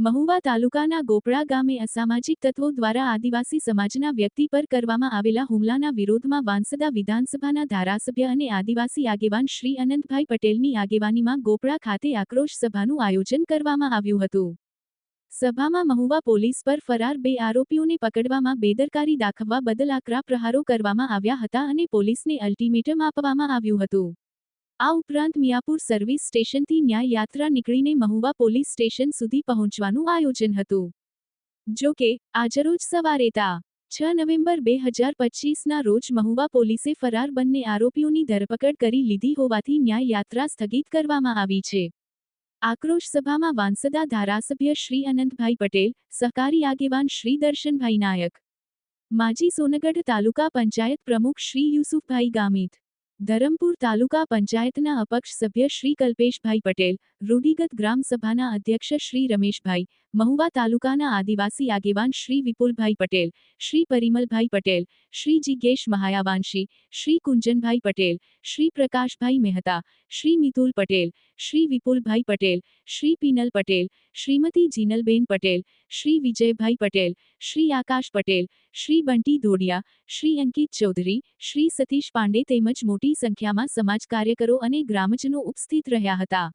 મહુવા તાલુકાના ગોપડા ગામે અસામાજિક તત્વો દ્વારા આદિવાસી સમાજના વ્યક્તિ પર કરવામાં આવેલા હુમલાના વિરોધમાં વાંસદા વિધાનસભાના ધારાસભ્ય અને આદિવાસી આગેવાન શ્રી અનંતભાઈ પટેલની આગેવાનીમાં ગોપડા ખાતે આક્રોશ સભાનું આયોજન કરવામાં આવ્યું હતું. સભામાં મહુવા પોલીસ પર ફરાર બે આરોપીઓને પકડવામાં બેદરકારી દાખવવા બદલ આકરા પ્રહારો કરવામાં આવ્યા હતા અને પોલીસને અલ્ટિમેટમ આપવામાં આવ્યું હતું. આ ઉપરાંત મિયાપુર સર્વિસ સ્ટેશનથી ન્યાય યાત્રા નીકળીને મહુવા પોલીસ સ્ટેશન સુધી પહોંચવાનું આયોજન હતું. જો કે આજરોજ સવારે તા છ નવેમ્બર બે હજાર પચીસના રોજ મહુવા પોલીસે ફરાર બંને આરોપીઓની ધરપકડ કરી લીધી હોવાથી ન્યાય યાત્રા સ્થગિત કરવામાં આવી છે. આક્રોશ સભામાં વાંસદા ધારાસભ્ય શ્રી અનંતભાઈ પટેલ, સહકારી આગેવાન શ્રી દર્શનભાઈ નાયક, માજી સોનગઢ તાલુકા પંચાયત પ્રમુખ શ્રી યુસુફભાઈ ગામિત ધરમપુર તાલુકા પંચાયતના અપક્ષ સભ્ય શ્રી કલ્પેશભાઈ પટેલ રૂઢિગત ગ્રામસભાના અધ્યક્ષ શ્રી રમેશભાઈ મહુવા તાલુકાના આદિવાસી આગેવાન શ્રી વિપુલભાઈ પટેલ, શ્રી પરિમલભાઈ પટેલ, શ્રી જિજ્ઞેશ મહાયાવાંશી, શ્રી કુંજનભાઈ પટેલ, શ્રી પ્રકાશભાઈ મહેતા, શ્રી મિતુલ પટેલ, શ્રી વિપુલભાઈ પટેલ, શ્રી પીનલ પટેલ, શ્રીમતી જીનલબેન પટેલ, શ્રી વિજયભાઈ પટેલ, શ્રી આકાશ પટેલ, શ્રી બંટી ધોડિયા, શ્રી અંકિત ચૌધરી, શ્રી સતીશ પાંડે તેમજ મોટી સંખ્યામાં સમાજ કાર્યકરો અને ગ્રામજનો ઉપસ્થિત રહ્યા હતા.